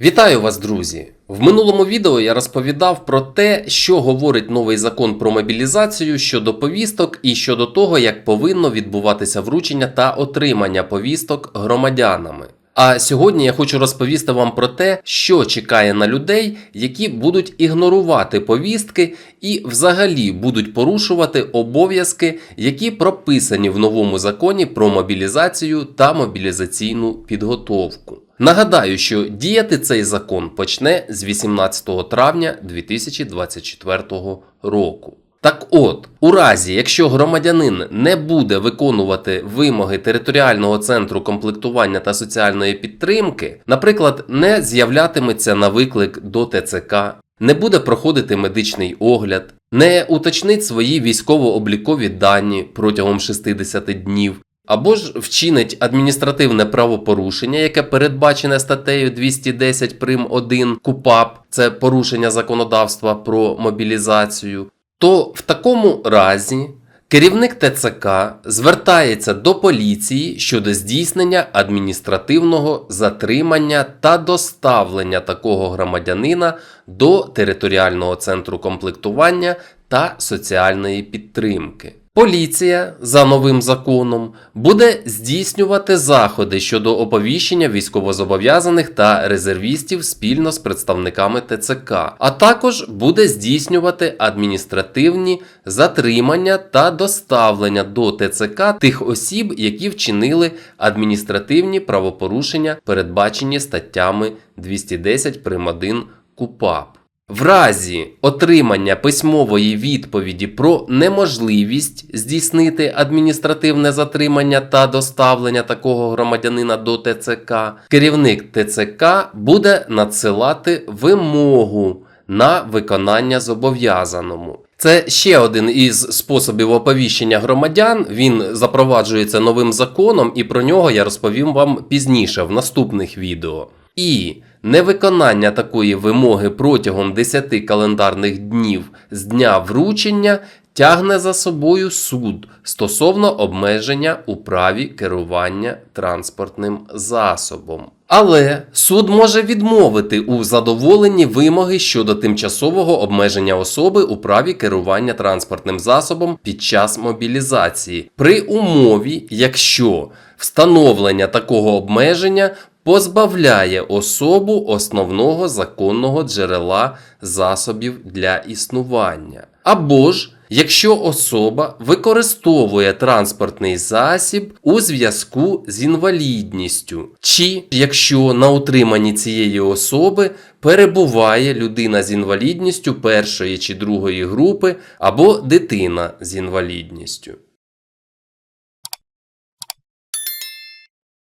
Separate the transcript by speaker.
Speaker 1: Вітаю вас, друзі! В минулому відео я розповідав про те, що говорить новий закон про мобілізацію щодо повісток і щодо того, як повинно відбуватися вручення та отримання повісток громадянами. А сьогодні я хочу розповісти вам про те, що чекає на людей, які будуть ігнорувати повістки і взагалі будуть порушувати обов'язки, які прописані в новому законі про мобілізацію та мобілізаційну підготовку. Нагадаю, що діяти цей закон почне з 18 травня 2024 року. Так от, у разі, якщо громадянин не буде виконувати вимоги територіального центру комплектування та соціальної підтримки, наприклад, не з'являтиметься на виклик до ТЦК, не буде проходити медичний огляд, не уточнить свої військово-облікові дані протягом 60 днів, або ж вчинить адміністративне правопорушення, яке передбачене статтею 210 прим 1 КУПАП, це порушення законодавства про мобілізацію, то в такому разі керівник ТЦК звертається до поліції щодо здійснення адміністративного затримання та доставлення такого громадянина до територіального центру комплектування та соціальної підтримки. Поліція за новим законом буде здійснювати заходи щодо оповіщення військовозобов'язаних та резервістів спільно з представниками ТЦК, а також буде здійснювати адміністративні затримання та доставлення до ТЦК тих осіб, які вчинили адміністративні правопорушення, передбачені статтями 210 прим. 1 КУПАП. В разі отримання письмової відповіді про неможливість здійснити адміністративне затримання та доставлення такого громадянина до ТЦК, керівник ТЦК буде надсилати вимогу на виконання зобов'язаному. Це ще один із способів оповіщення громадян. Він запроваджується новим законом, і про нього я розповім вам пізніше в наступних відео. І невиконання такої вимоги протягом 10 календарних днів з дня вручення тягне за собою суд стосовно обмеження у праві керування транспортним засобом. Але суд може відмовити у задоволенні вимоги щодо тимчасового обмеження особи у праві керування транспортним засобом під час мобілізації при умові, якщо встановлення такого обмеження позбавляє особу основного законного джерела засобів для існування. Або ж якщо особа використовує транспортний засіб у зв'язку з інвалідністю, чи якщо на утриманні цієї особи перебуває людина з інвалідністю першої чи другої групи або дитина з інвалідністю.